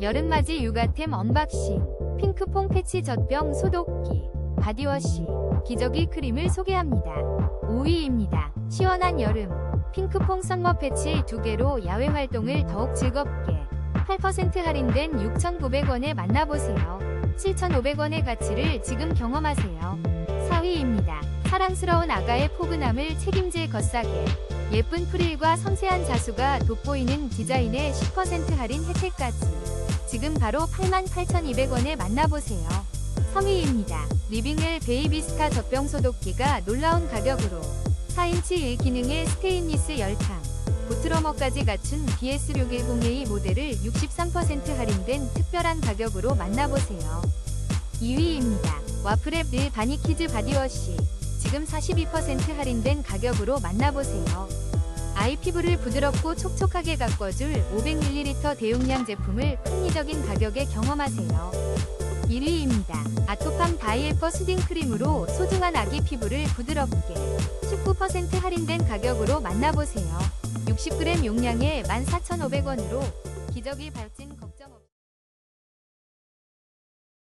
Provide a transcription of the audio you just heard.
여름맞이 육아템 언박싱 핑크퐁 패치 젖병 소독기 바디워시 기저귀 크림을 소개합니다. 5위입니다. 시원한 여름 핑크퐁 썸머 패치 2개로 야외 활동을 더욱 즐겁게 8% 할인된 6,900원에 만나보세요. 7,500원의 가치를 지금 경험하세요. 4위입니다. 사랑스러운 아가의 포근함을 책임질 겉싸게 예쁜 프릴과 섬세한 자수가 돋보이는 디자인의 10% 할인 혜택까지 지금 바로 88,200원에 만나보세요. 3위입니다. 리빙엘 베이비스타 젖병 소독기가 놀라운 가격으로 4인치 1기능의 스테인리스 열탕 보트러머까지 갖춘 BS6110A 모델을 63% 할인된 특별한 가격으로 만나보세요. 2위입니다. 와플앱 릴 바니키즈 바디워시 지금 42% 할인된 가격으로 만나보세요. 아이 피부를 부드럽고 촉촉하게 가꿔줄 500ml 대용량 제품을 합리적인 가격에 경험하세요. 1위입니다. 아토팜 다이에퍼 수딩 크림으로 소중한 아기 피부를 부드럽게 19% 할인된 가격으로 만나보세요. 60g 용량에 14,500원으로 기저귀 발진